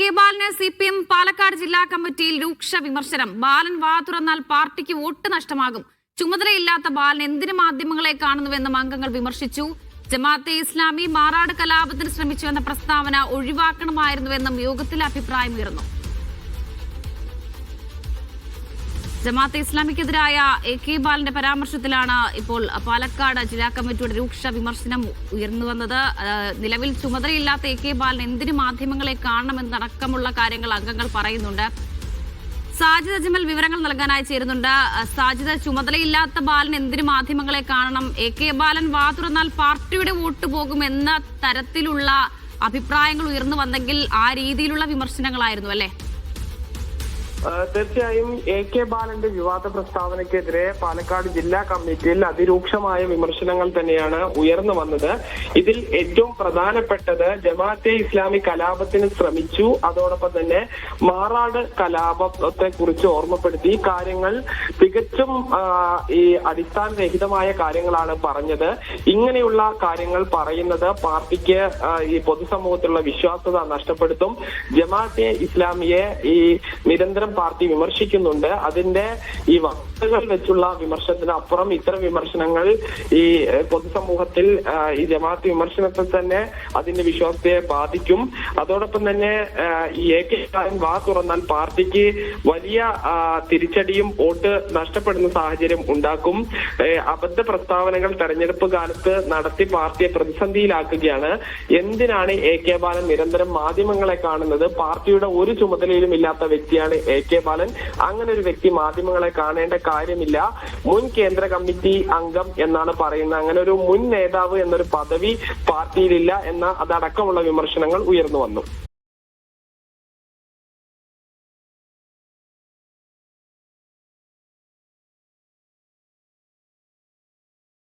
K ബാലന് C P M Palakkad ജില്ലാ കമ്മിറ്റിയിൽ രൂക്ഷ വിമർശനം. ബാലൻ വാ തുറന്നാൽ പാർട്ടിക്ക് വോട്ട് നഷ്ടമാകും. ചുമതലയില്ലാത്ത ബാലൻ എന്തിനു മാധ്യമങ്ങളെ കാണുന്നുവെന്നും അംഗങ്ങൾ വിമർശിച്ചു. ജമാഅത്തെ ഇസ്ലാമി മാറാട് കലാപത്തിന് ശ്രമിച്ചുവെന്ന പ്രസ്താവന ഒഴിവാക്കണമായിരുന്നുവെന്നും യോഗത്തിൽ അഭിപ്രായമുയർന്നു ജമാഅത്തെ ഇസ്ലാമിക്കെതിരായ എ കെ ബാലന്റെ പരാമർശത്തിലാണ് ഇപ്പോൾ പാലക്കാട് ജില്ലാ കമ്മിറ്റിയുടെ രൂക്ഷ വിമർശനം ഉയർന്നു വന്നത്. നിലവിൽ ചുമതലയില്ലാത്ത എ കെ ബാലൻ എന്തിനു മാധ്യമങ്ങളെ കാണണമെന്നടക്കമുള്ള കാര്യങ്ങൾ അംഗങ്ങൾ പറയുന്നുണ്ട്. സാജിദ് അജ്മൽ വിവരങ്ങൾ നൽകാനായി ചേരുന്നുണ്ട്. സാജിദ് ചുമതലയില്ലാത്ത ബാലൻ എന്തിനു മാധ്യമങ്ങളെ കാണണം? എ കെ ബാലൻ വാ തുറന്നാൽ പാർട്ടിയുടെ വോട്ട് പോകും എന്ന തരത്തിലുള്ള അഭിപ്രായങ്ങൾ ഉയർന്നു വന്നെങ്കിൽ ആ രീതിയിലുള്ള വിമർശനങ്ങളായിരുന്നു അല്ലേ? തീർച്ചയായും എ കെ ബാലന്റെ വിവാദ പ്രസ്താവനയ്ക്കെതിരെ പാലക്കാട് ജില്ലാ കമ്മിറ്റിയിൽ അതിരൂക്ഷമായ വിമർശനങ്ങൾ തന്നെയാണ് ഉയർന്നു വന്നത്. ഇതിൽ ഏറ്റവും പ്രധാനപ്പെട്ടത് ജമാഅത്തെ ഇസ്ലാമി കലാപത്തിന് ശ്രമിച്ചു. അതോടൊപ്പം തന്നെ മാറാട് കലാപത്തെ കുറിച്ച് ഓർമ്മപ്പെടുത്തി കാര്യങ്ങൾ തികച്ചും ഈ അടിസ്ഥാനരഹിതമായ കാര്യങ്ങളാണ് പറഞ്ഞത്. ഇങ്ങനെയുള്ള കാര്യങ്ങൾ പറയുന്നത് പാർട്ടിക്ക് ഈ പൊതുസമൂഹത്തിലുള്ള വിശ്വാസത നഷ്ടപ്പെടുത്തും. ജമാഅത്തെ ഇസ്ലാമിയെ ഈ നിരന്തരം പാർട്ടി വിമർശിക്കുന്നുണ്ട്. അതിന്റെ ഈ വസ്തുതകൾ വെച്ചുള്ള വിമർശനത്തിന് അപ്പുറം ഇത്തരം വിമർശനങ്ങൾ ഈ പൊതുസമൂഹത്തിൽ ഈ ജമാഅത്ത് വിമർശനത്തിൽ തന്നെ അതിന്റെ വിശ്വാസത്തെ ബാധിക്കും. അതോടൊപ്പം തന്നെ ഈ എ കെ ബാലൻ വാ തുറന്നാൽ പാർട്ടിക്ക് വലിയ തിരിച്ചടിയും വോട്ട് നഷ്ടപ്പെടുന്ന സാഹചര്യം ഉണ്ടാക്കും. അബദ്ധ പ്രസ്താവനകൾ തെരഞ്ഞെടുപ്പ് കാലത്ത് നടത്തി പാർട്ടിയെ പ്രതിസന്ധിയിലാക്കുകയാണ്. എന്തിനാണ് എ കെ ബാലൻ നിരന്തരം മാധ്യമങ്ങളെ കാണുന്നത്? പാർട്ടിയുടെ ഒരു ചുമതലയിലും ഇല്ലാത്ത വ്യക്തിയാണ് കെ ബാലൻ. അങ്ങനെ ഒരു വ്യക്തി മാധ്യമങ്ങളെ കാണേണ്ട കാര്യമില്ല. മുൻ കേന്ദ്ര കമ്മിറ്റി അംഗം എന്നാണ് പറയുന്നത്. അങ്ങനെ ഒരു മുൻ നേതാവ് എന്നൊരു പദവി പാർട്ടിയിലില്ല എന്ന അതടക്കമുള്ള വിമർശനങ്ങൾ ഉയർന്നു വന്നു.